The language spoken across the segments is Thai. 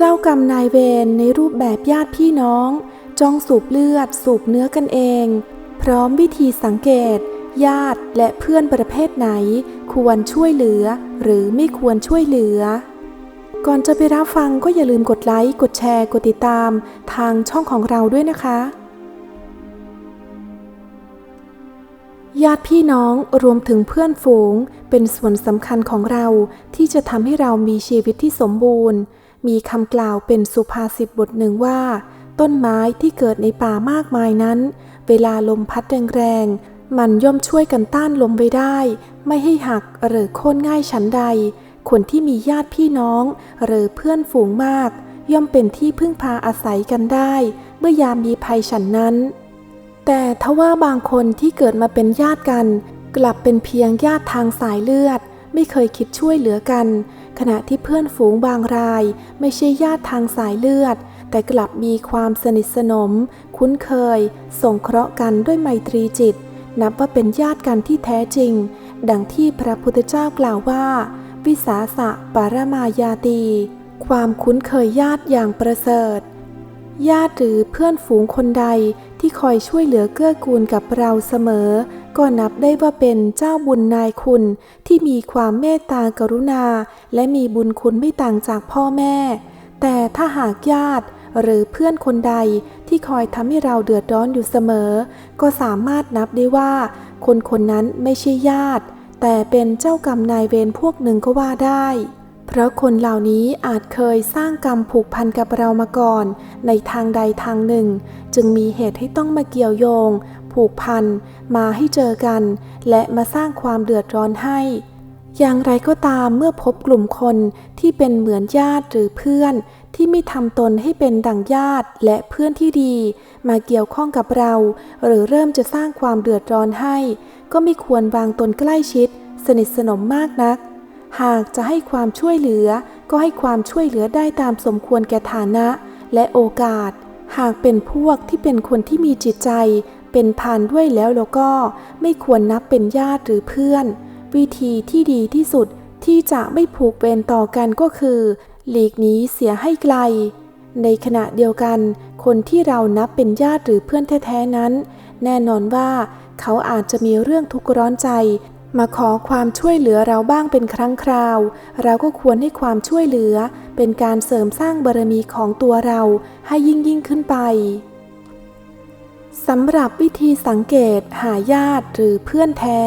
เจ้ากรรมนายเวรในรูปแบบญาติพี่น้อง จ้องสูบเลือดสูบเนื้อกันเอง พร้อมวิธีสังเกต ญาติและเพื่อนประเภทไหน ควรช่วยเหลือ หรือไม่ควรช่วยเหลือ ก่อนจะไปรับฟังก็อย่าลืมกดไลค์ กดแชร์ กดติดตาม ทางช่องของเราด้วยนะคะ ญาติพี่น้องรวมถึงเพื่อนฝูง เป็นส่วนสำคัญของเราที่จะทำให้เรามีชีวิตที่สมบูรณ์ มีคำกล่าวเป็นสุภาษิตบทหนึ่งว่า ต้นไม้ที่เกิดในป่ามากมายนั้น เวลาลมพัดแรงๆ มันย่อมช่วยกันต้านลมไว้ได้ ไม่ให้หักหรือโค่นง่ายฉันใด คนที่มีญาติพี่น้อง หรือเพื่อนฝูงมาก ย่อมเป็นที่พึ่งพาอาศัยกันได้ เมื่อยามมีภัยฉันนั้น แต่ทว่าบางคนที่เกิดมาเป็นญาติกัน กลับเป็นเพียงญาติทางสายเลือด ไม่เคยคิดช่วยเหลือกัน ขณะที่เพื่อนฝูงบางรายไม่ใช่ญาติทางสายเลือด แต่กลับมีความสนิทสนม คุ้นเคย ส่งเคราะห์กันด้วยไมตรีจิต นับว่าเป็นญาติกันที่แท้จริง ดังที่พระพุทธเจ้ากล่าวว่า วิสาสะปารมายาตี ความคุ้นเคยญาติอย่างประเสริฐ ญาติหรือเพื่อนฝูงคนใดที่คอยช่วยเหลือเกื้อกูลกับเราเสมอ ก็นับได้ว่าเป็นเจ้าบุญนายคุณที่มีความเมตตากรุณา และมีบุญคุณไม่ต่างจากพ่อแม่ แต่ถ้าหากญาติหรือเพื่อนคนใดที่คอยทำให้เราเดือดร้อนอยู่เสมอ ก็สามารถนับได้ว่า คนคนนั้นไม่ใช่ญาติ แต่เป็นเจ้ากรรมนายเวรพวกหนึ่งก็ว่าได้ เพราะคนเหล่านี้อาจเคยสร้างกรรมผูกพันกับเรามาก่อน ในทางใดทางหนึ่ง จึงมีเหตุให้ต้องมาเกี่ยวโยง ผูกพันมาให้เจอกัน และมาสร้างความเดือดร้อนให้ อย่างไรก็ตามเมื่อพบกลุ่มคนที่เป็นเหมือนญาติหรือเพื่อน ที่ไม่ทำตนให้เป็นดั่งญาติและเพื่อนที่ดี มาเกี่ยวข้องกับเรา หรือเริ่มจะสร้างความเดือดร้อนให้ ก็ไม่ควรวางตนใกล้ชิด สนิทสนมมากนัก หากจะให้ความช่วยเหลือ ก็ให้ความช่วยเหลือได้ตามสมควรแก่ฐานะและโอกาส หากเป็นพวกที่เป็นคนที่มีจิตใจ เป็นพานด้วยแล้วแล้วก็ ไม่ควรนับเป็นญาติหรือเพื่อน วิธีที่ดีที่สุดที่จะไม่ผูกเวรต่อกันก็คือ หลีกหนีเสียให้ไกล ในขณะเดียวกัน คนที่เรานับเป็นญาติหรือเพื่อนแท้ๆนั้น แน่นอนว่าเขาอาจจะมีเรื่องทุกข์ร้อนใจ มาขอความช่วยเหลือเราบ้างเป็นครั้งคราว เราก็ควรให้ความช่วยเหลือ เป็นการเสริมสร้างบารมีของตัวเราให้ยิ่งยิ่งขึ้นไปสำหรับวิธีสังเกตหาญาติหรือเพื่อนแท้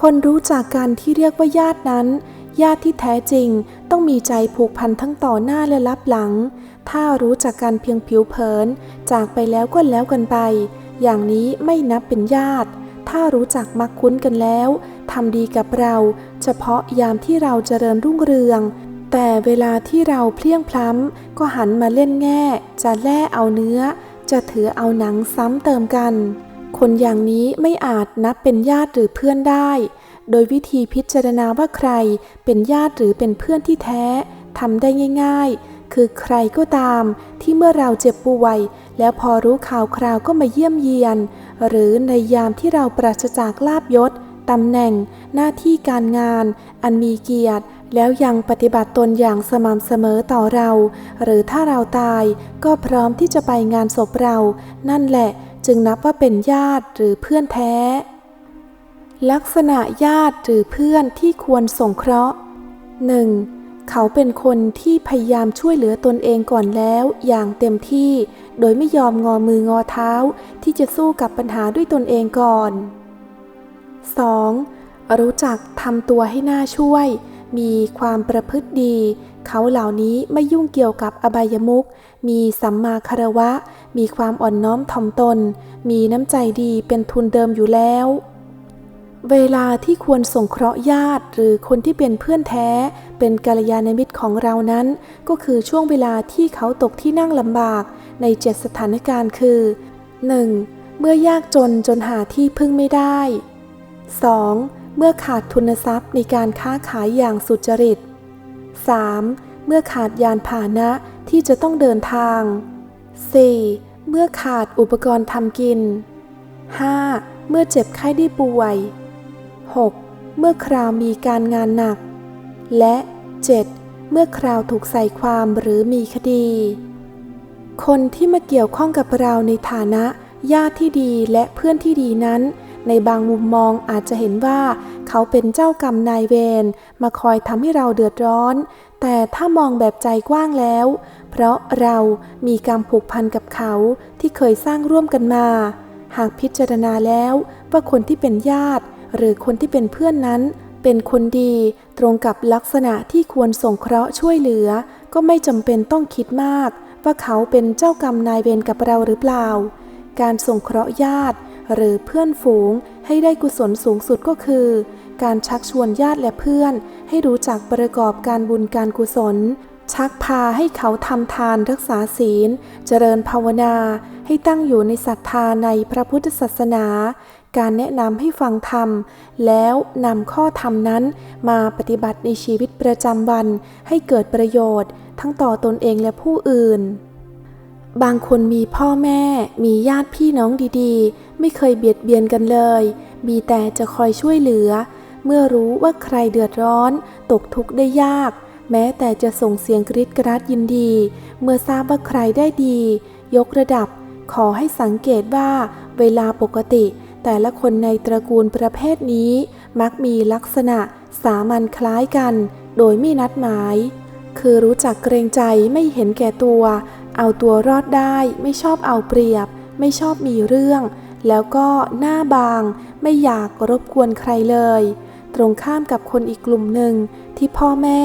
คนรู้จักกันที่เรียกว่าญาตินั้น ญาติที่แท้จริงต้องมีใจผูกพันทั้งต่อหน้าและลับหลัง ถ้ารู้จักกันเพียงผิวเผิน จากไปแล้วก็แล้วกันไป อย่างนี้ไม่นับเป็นญาติ ถ้ารู้จักมักคุ้นกันแล้วทำดีกับเรา เฉพาะยามที่เราเจริญรุ่งเรือง แต่เวลาที่เราเพลียงพล้ำก็หันมาเล่นแง่ จะแล่เอาเนื้อ จะถือเอาหนังซ้ำเติมกัน คนอย่างนี้ไม่อาจนับเป็นญาติหรือเพื่อนได้ โดยวิธีพิจารณาว่าใครเป็นญาติหรือเป็นเพื่อนที่แท้ทำได้ง่าย ๆ คือใครก็ตาม ที่เมื่อเราเจ็บป่วย แล้วพอรู้ข่าวคราวก็มาเยี่ยมเยียน หรือในยามที่เราปราศจากลาบยศตำแหน่ง หน้าที่การงาน อันมีเกียรติ แล้วยังปฏิบัติตนอย่างสม่ำเสมอต่อเรา หรือถ้าเราตายก็พร้อมที่จะไปงานศพเรา นั่นแหละจึงนับว่าเป็นญาติหรือเพื่อนแท้ ลักษณะญาติหรือเพื่อนที่ควรสงเคราะห์ 1. เขาเป็นคนที่พยายามช่วยเหลือตนเองก่อนแล้วอย่างเต็มที่ โดยไม่ยอมงอมืองอเท้าที่จะสู้กับปัญหาด้วยตนเองก่อน 2. รู้จักทำตัวให้น่าช่วย มีความประพฤติดี เขาเหล่านี้ไม่ยุ่งเกี่ยวกับอบายมุขมีสัมมาคารวะ มีความอ่อนน้อมถ่อมตน มีน้ำใจดีเป็นทุนเดิมอยู่แล้ว เวลาที่ควรส่งเคราะห์ญาติ หรือคนที่เป็นเพื่อนแท้ เป็นกัลยาณมิตรของเรานั้น ก็คือช่วงเวลาที่เขาตกที่นั่งลำบากในเจ็ดสถานการณ์คือ 1. เมื่อยากจนจนหาที่พึ่งไม่ได้ 2. เมื่อขาดทุนทรัพย์ในการค้าขายอย่างสุจริต 3. เมื่อขาดยานพาหนะที่จะต้องเดินทาง 4. เมื่อขาดอุปกรณ์ทำกิน 5. เมื่อเจ็บไข้ได้ป่วย 6. เมื่อคราวมีการงานหนัก และ 7. เมื่อคราวถูกใส่ความหรือมีคดี คนที่มาเกี่ยวข้องกับเราในฐานะ ญาติที่ดีและเพื่อนที่ดีนั้น ในบางมุมมองอาจจะเห็นว่า เขาเป็นเจ้ากรรมนายเวรมาคอยทำให้เราเดือดร้อน แต่ถ้ามองแบบใจกว้างแล้ว เพราะเรามีกรรมผูกพันกับเขาที่เคยสร้างร่วมกันมา หากพิจารณาแล้วว่าคนที่เป็นญาติ หรือคนที่เป็นเพื่อนนั้น เป็นคนดีตรงกับลักษณะที่ควรส่งเคราะห์ช่วยเหลือ ก็ไม่จำเป็นต้องคิดมาก ว่าเขาเป็นเจ้ากรรมนายเวรกับเราหรือเปล่า การส่งเคราะห์ญาติ หรือเพื่อนฝูงให้ได้กุศลสูงสุดก็คือ การชักชวนญาติและเพื่อน ให้รู้จักประกอบการบุญการกุศลชักพาให้เขาทำทานรักษาศีล เจริญภาวนา ให้ตั้งอยู่ในศรัทธาในพระพุทธศาสนา การแนะนำให้ฟังธรรม แล้วนำข้อธรรมนั้นมาปฏิบัติในชีวิตประจำวันให้เกิดประโยชน์ ทั้งต่อตนเองและผู้อื่น บางคนมีพ่อแม่ มีญาติพี่น้องดีๆ ไม่เคยเบียดเบียนกันเลย มีแต่จะคอยช่วยเหลือ เมื่อรู้ว่าใครเดือดร้อน ตกทุกข์ได้ยาก แม้แต่จะส่งเสียงกริดกราดยินดี เมื่อทราบว่าใครได้ดี ยกระดับขอให้สังเกตว่าเวลาปกติ แต่ละคนในตระกูลประเภทนี้มักมีลักษณะสามัญคล้ายกัน โดยไม่นัดหมาย คือรู้จักเกรงใจไม่เห็นแก่ตัว เอาตัวรอดได้ไม่ชอบเอาเปรียบ ไม่ชอบมีเรื่อง แล้วก็หน้าบาง ไม่อยากรบกวนใครเลย ตรงข้ามกับคนอีกกลุ่มหนึ่ง ที่พ่อแม่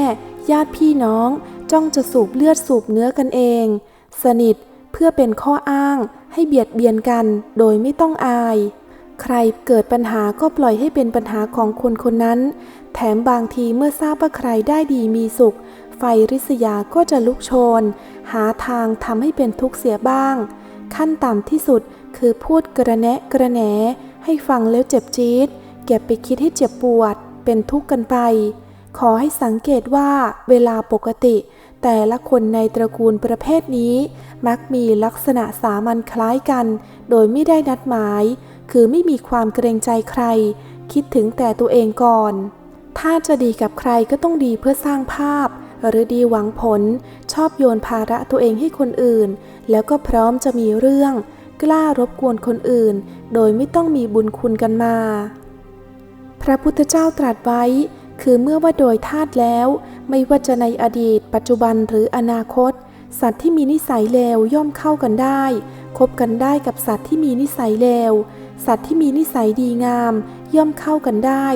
ญาติพี่น้อง จ้องจะสูบเลือดสูบเนื้อกันเอง สนิทเพื่อเป็นข้ออ้างให้เบียดเบียนกันโดยไม่ต้องอาย ใครเกิดปัญหาก็ปล่อยให้เป็นปัญหาของคนคนนั้น แถมบางทีเมื่อทราบว่าใครได้ดีมีสุข ไฟริษยาก็จะลุกโชน หาทางทำให้เป็นทุกข์เสียบ้าง ขั้นต่ำที่สุดคือพูดกระแนะกระแหน ให้ฟังแล้วเจ็บจี๊ดเก็บไปคิดให้เจ็บปวด เป็นทุกข์กันไป ขอให้สังเกตว่าเวลาปกติ แต่ละคนในตระกูลประเภทนี้ มักมีลักษณะสามัญคล้ายกัน โดยไม่ได้นัดหมาย คือไม่มีความเกรงใจใคร คิดถึงแต่ตัวเองก่อน ถ้าจะดีกับใครก็ต้องดีเพื่อสร้างภาพ หรือดีหวังผล ชอบโยนภาระตัวเองให้คนอื่น แล้วก็พร้อมจะมีเรื่อง กล้ารบกวนคนอื่น โดยไม่ต้องมีบุญคุณกันมา พระพุทธเจ้าตรัสไว้ คือเมื่อว่าโดยธาตุแล้ว ไม่ว่าจะในอดีต ปัจจุบันหรืออนาคต สัตว์ที่มีนิสัยเลวย่อมเข้ากันได้ คบกันได้กับสัตว์ที่มีนิสัยเลว สัตว์ที่มีนิสัยดีงาม ย่อมเข้ากันได้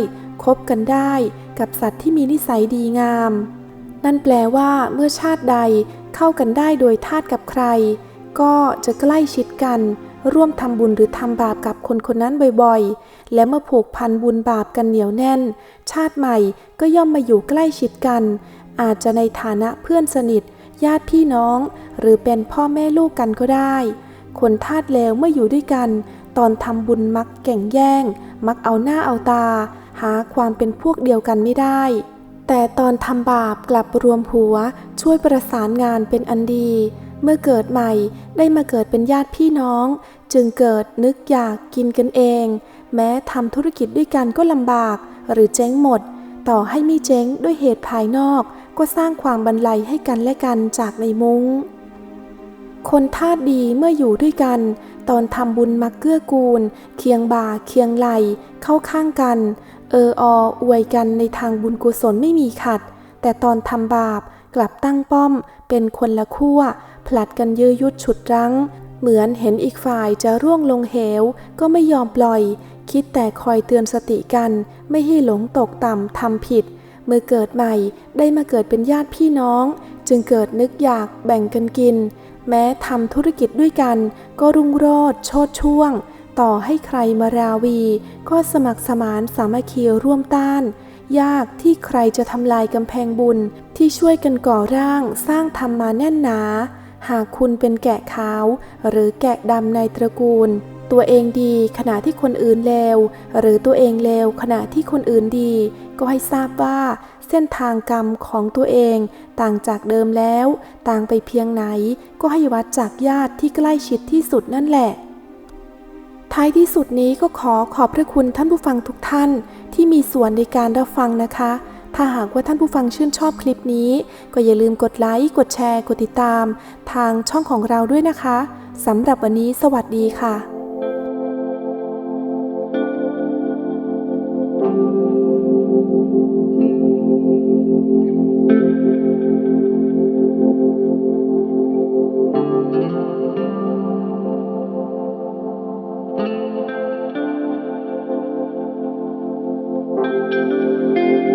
คบกันได้กับสัตว์ที่มีนิสัยดีงาม นั่นแปลว่าเมื่อชาติใดเข้ากันได้โดยธาตุกับใคร ก็จะใกล้ชิดกัน ร่วมทำบุญหรือทำบาปกับคนคนนั้นบ่อยๆ และเมื่อผูกพันบุญบาปกันเหนียวแน่น ชาติใหม่ก็ย่อมมาอยู่ใกล้ชิดกัน อาจจะในฐานะเพื่อนสนิท ญาติพี่น้อง หรือเป็นพ่อแม่ลูกกันก็ได้ คนธาตุเลวเมื่ออยู่ด้วยกัน ตอนทำบุญมักแก่งแย่ง มักเอาหน้าเอาตา หาความเป็นพวกเดียวกันไม่ได้ แต่ตอนทำบาปกลับรวมหัว ช่วยประสานงานเป็นอันดี เมื่อเกิดใหม่ได้มาเกิดเป็นญาติพี่น้อง จึงเกิดนึกอยากกินกันเอง แม้ทำธุรกิจด้วยกันก็ลำบาก หรือเจ๊งหมด ต่อให้ไม่เจ๊งด้วยเหตุภายนอก ก็สร้างความบรรลัยให้กันและกันจากในมุง้ง คนธาตุดีเมื่ออยู่ด้วยกัน ตอนทำบุญมักเกื้อกูล เคียงบ่าเคียงไหล เข้าข้างกัน เออออวยกันในทางบุญกุศลไม่มีขัด แต่ตอนทำบาปกลับตั้งป้อม เป็นคนละขั้ว ผลัดกันยื้อยุดฉุดรั้ง เหมือนเห็นอีกฝ่ายจะร่วงลงเหว ก็ไม่ยอมปล่อย คิดแต่คอยเตือนสติกัน ไม่ให้หลงตกต่ำทำผิดเมื่อเกิดใหม่ได้มาเกิดเป็นญาติพี่น้อง จึงเกิดนึกอยากแบ่งกันกิน แม้ทำธุรกิจด้วยกัน ก็รุ่งโรจน์โชดช่วง ต่อให้ใครมาราวี ก็สมัครสมานสามัคคีร่วมต้าน ยากที่ใครจะทำลายกำแพงบุญที่ช่วยกันก่อร่างสร้างทำมาแน่นหนา หากคุณเป็นแกะขาว หรือแกะดำในตระกูล ตัวเองดีขณะที่คนอื่นเลวหรือตัวเองเลวขณะที่คนอื่นดี ก็ให้ทราบว่า เส้นทางกรรมของตัวเองต่างจากเดิมแล้ว ต่างไปเพียงไหนก็ให้วัดจากญาติที่ใกล้ชิดที่สุดนั่นแหละ ท้ายที่สุดนี้ก็ขอขอบพระคุณท่านผู้ฟังทุกท่านที่มีส่วนในการรับฟังนะคะ ถ้าหากว่าท่านผู้ฟังชื่นชอบคลิปนี้ ก็อย่าลืมกดไลค์ กดแชร์ กดติดตาม ทางช่องของเราด้วยนะคะสำหรับวันนี้สวัสดีค่ะ